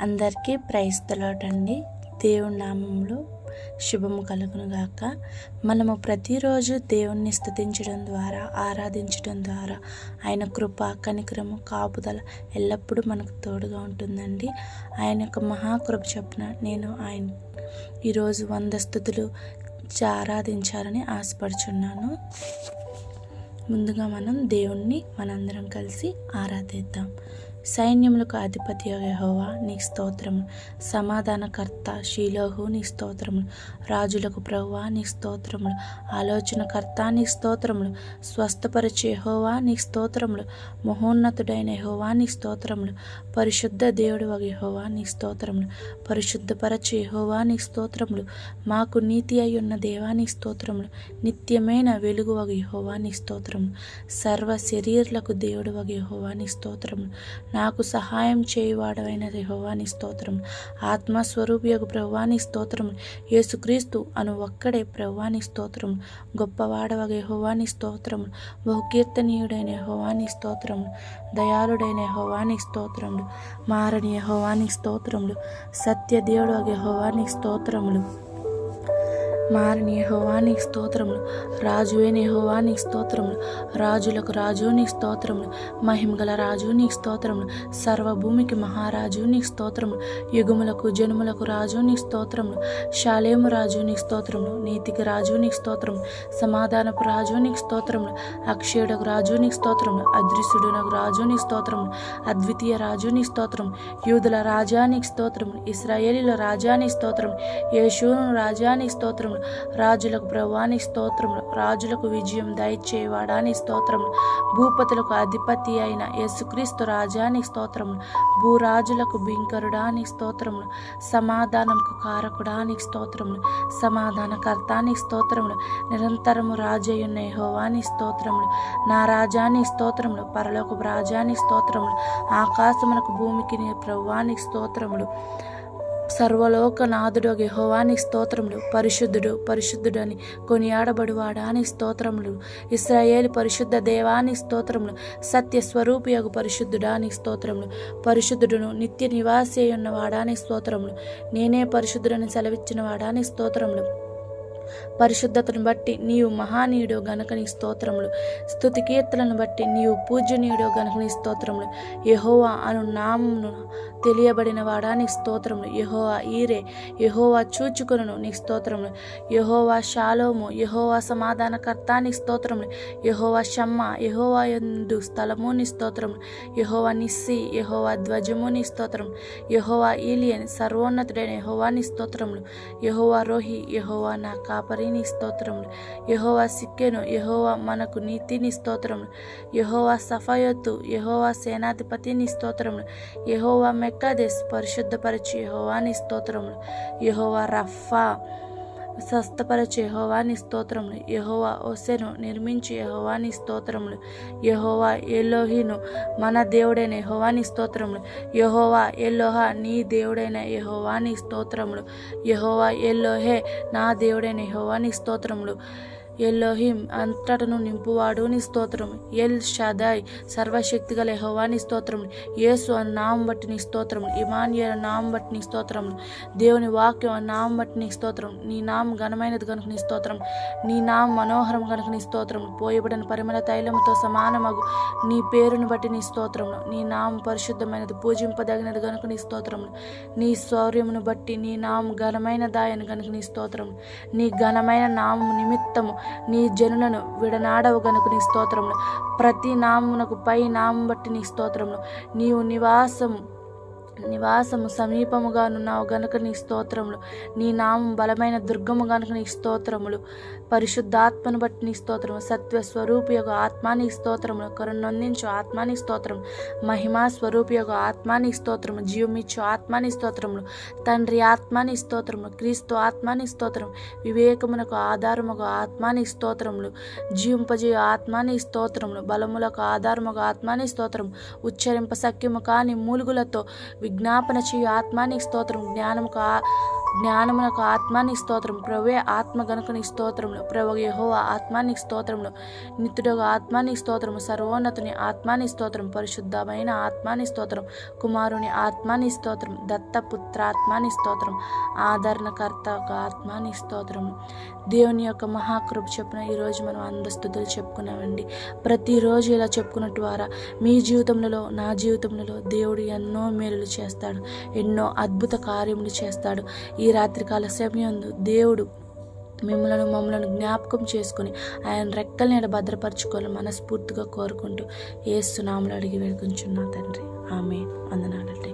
అందరికీ ప్రైజ్ తలాటండి దేవుని నామంలో శుభము కలుగును గాక. మనము ప్రతిరోజు దేవుణ్ణి స్తుతించడం ద్వారా ఆరాధించడం ద్వారా ఆయన కృప కనికరము కాపుదల ఎల్లప్పుడూ మనకు తోడుగా ఉంటుందండి. ఆయన యొక్క మహాకృప చొప్పున నేను ఆయన ఈరోజు వంద స్థుతులు ఆరాధించాలని ఆశపడుచున్నాను. ముందుగా మనం దేవుణ్ణి మనందరం కలిసి ఆరాధిద్దాం. సైన్యములకు అధిపతి యహోవా నీ స్తోత్రము. సమాధానకర్త శీలోహు నీ స్తోత్రములు రాజులకు ప్రభువా నీ స్తోత్రములు. ఆలోచనకర్త నీ స్తోత్రములు. స్వస్థపరచే యెహోవా నీ స్తోత్రములు. మహోన్నతుడైన యెహోవా నీ స్తోత్రములు. పరిశుద్ధ దేవుడు వగ నీ స్తోత్రములు. పరిశుద్ధపరచే యెహోవా నీ స్తోత్రములు. మాకు నీతి అయి ఉన్న దేవా నీ స్తోత్రములు. నిత్యమైన వెలుగు వగ నీ స్తోత్రములు. సర్వ శరీరులకు దేవుడు వగ నీ స్తోత్రములు. నాకు సహాయం చేయువాడవైన యెహోవా స్తోత్రం. స్తోత్రం ఆత్మస్వరూపియకు ప్రభువాని స్తోత్రం. యేసుక్రీస్తు అను ఒక్కడే ప్రభువాని స్తోత్రం. గొప్పవాడవగ యహోవాని స్తోత్రం. బహుకీర్తనీయుడైన యహోవాని స్తోత్రం. దయాళుడైన యెహోవాని స్తోత్రములు మారని యెహోవాని స్తోత్రములు. సత్య దేవుడు యెహోవాని స్తోత్రములు. మారిని యెహోవాని స్తోత్రములు. రాజువేని యెహోవాని స్తోత్రములు. రాజులకు రాజు నీ స్తోత్రములు. మహిమగల రాజు నీ స్తోత్రములు. సర్వభూమికి మహారాజు నీ స్తోత్రములు. యుగములకు జనుములకు రాజు నీ స్తోత్రములు. శాలేము రాజు స్తోత్రములు. నీతికి రాజు నీ సమాధానపు రాజు స్తోత్రములు. అక్షయుడకు రాజు స్తోత్రములు. అదృశ్యుడునకు రాజు స్తోత్రములు. అద్వితీయ రాజు స్తోత్రం యూదుల రాజానికి స్తోత్రములు. ఇస్రాయేలీల రాజాని స్తోత్రం యేషూను రాజాని స్తోత్రములు. రాజులకు ప్రభువాని స్తోత్రములు రాజులకు విజయం దయచేవాడాని స్తోత్రములు భూపతులకు అధిపతి అయిన యేసుక్రీస్తు రాజాని స్తోత్రములు భూరాజులకు బింకరుడాని స్తోత్రములు సమాధానంకు కారకుడాని స్తోత్రములు సమాధానకర్తానికి స్తోత్రములు నిరంతరము రాజయున్న హోవాని స్తోత్రములు నా రాజాని స్తోత్రములు పరలోకపు రాజాని స్తోత్రములు ఆకాశమునకు భూమికి నీ ప్రభువాని స్తోత్రములు సర్వలోకనాథుడు యహోవానికి స్తోత్రములు. పరిశుద్ధుడు పరిశుద్ధుడని కొనియాడబడువాడానికి స్తోత్రములు. ఇస్రాయేల్ పరిశుద్ధ దేవాని స్తోత్రములు. సత్య స్వరూపియగు పరిశుద్ధుడానికి స్తోత్రములు. పరిశుద్ధుడును నిత్య నివాసి అయి ఉన్నవాడాని స్తోత్రములు. నేనే పరిశుద్ధుడని సెలవిచ్చిన వాడాని స్తోత్రములు. పరిశుద్ధతను బట్టి నీవు మహానీయుడు గనుక నీ స్తోత్రములు. స్థుతి కీర్తనను బట్టి నీవు పూజ్యనీయుడు గనుక నీ స్తోత్రములు. యహోవా అను నామమును తెలియబడిన వాడా నీ స్తోత్రములు. యహోవా ఈరే యహోవా చూచుకును నీ స్తోత్రములు. యహోవా షాలోము యహోవా సమాధానకర్త నీ స్తోత్రములు. యహోవా షమ్మ యహోవా ఎందు స్థలము నీ స్తోత్రములు. యహోవా నిస్సి యహోవా ధ్వజము నీ స్తోత్రం యెహోవా ఈలియన్ సర్వోన్నతుడైన యహోవా నీ స్తోత్రములు. యహోవా రోహి యహోవా నాక. కాపరి నీ స్తోత్రములు. యహోవా సిక్కెను యహోవా మనకు నీతి నీ స్తోత్రములు. యహోవా సఫయత్తు యెహోవా సేనాధిపతి నీ స్తోత్రములు. యహోవా మెక్కదేశ్ పరిశుద్ధపరచు యెహోవా నీ స్తోత్రములు. యహోవా రఫా స్వస్థపరచు యెహోవాని స్తోత్రములు. యహోవా ఒసెను నిర్మించి యెహోవాని స్తోత్రములు. యహోవా ఎల్లోహిను మన దేవుడైన యెహోవాని స్తోత్రములు. యహోవా ఎల్లోహా నీ దేవుడైన యెహోవాని స్తోత్రములు. యహోవా ఎల్లోహే నా దేవుడైన యెహోవాని స్తోత్రములు. ఎల్లోహిం అంతటను నింపువాడు నీ స్తోత్రం ఎల్ షదాయ్ సర్వశక్తి గల యెహోవాని స్తోత్రములు యేసు అని నామం బట్టి నీ స్తోత్రములు ఇమానియల్ నామం బట్టి నీ స్తోత్రం దేవుని వాక్యం అని నామం బట్టి నీ స్తోత్రం నీ నామం ఘనమైనది కనుక నీ స్తోత్రం నీ నామం మనోహరం కనుక నీ స్తోత్రం పోయబడిన పరిమళ తైలముతో సమానమగు నీ పేరును బట్టి నీ స్తోత్రములు నీ నామం పరిశుద్ధమైనది పూజింపదగినది కనుక నీ స్తోత్రములు నీ శౌర్యమును బట్టి నీ నామం ఘనమైన దాయను గనుక నీ స్తోత్రం నీ ఘనమైన నామము నిమిత్తము నీ జనులను విడనాడవు గనుక నీ స్తోత్రములు. ప్రతి నామునకు పై నామం బట్టి నీ స్తోత్రములు. నీవు నివాసం నివాసము సమీపముగా నున్నావు గనుక నీ స్తోత్రములు. నీ నామం బలమైన దుర్గము గనుక నీ స్తోత్రములు. పరిశుద్ధాత్మను బట్టి నీ స్తోత్రము. సత్వ స్వరూపి యొక్క ఆత్మాని స్తోత్రములు. కరుణొందించు ఆత్మాని స్తోత్రం మహిమా స్వరూపి యొక్క ఆత్మాని స్తోత్రము. జీవమిచ్చు ఆత్మాని స్తోత్రములు. తండ్రి ఆత్మాని స్తోత్రములు. క్రీస్తు ఆత్మాని స్తోత్రం వివేకమునకు ఆధారముగా ఆత్మాని స్తోత్రములు. జీవింపజేయ ఆత్మాని స్తోత్రములు. బలములకు ఆధారముగా ఆత్మాని స్తోత్రం ఉచ్చరింప సఖ్యము కాని మూలుగులతో విజ్ఞాపన చేయు ఆత్మానికి స్తోత్రం. జ్ఞానముకు ఆ- జ్ఞానమునకు ఆత్మాని స్తోత్రం. ప్రవే ఆత్మ గనుక నీ స్తోత్రములు ప్రభు యహోవా ఆత్మాని స్తోత్రములు నిత్యుడుగా ఆత్మాని స్తోత్రము సర్వోన్నతుని ఆత్మాని స్తోత్రం పరిశుద్ధమైన ఆత్మాని స్తోత్రం కుమారుని ఆత్మాని స్తోత్రం దత్తపుత్రాత్మాని స్తోత్రం ఆదరణకర్త ఒక ఆత్మాని స్తోత్రం దేవుని యొక్క మహాకృప చెప్పిన ఈరోజు మనం అందస్థుతులు చెప్పుకున్నామండి. ప్రతిరోజు ఇలా చెప్పుకున్న ద్వారా మీ జీవితంలో నా జీవితంలో దేవుడు ఎన్నో మేలులు చేస్తాడు ఎన్నో అద్భుత కార్యములు చేస్తాడు. ఈ రాత్రికాల సమయంలో దేవుడు మిమ్మలను మమ్మలను జ్ఞాపకం చేసుకొని ఆయన రెక్కల నీడ భద్రపరచుకోవాలని మనస్ఫూర్తిగా కోరుకుంటూ ఏస్తున్నాములు అడిగి వేడుకుంటున్నా తండ్రి. ఆమె వందనాలండి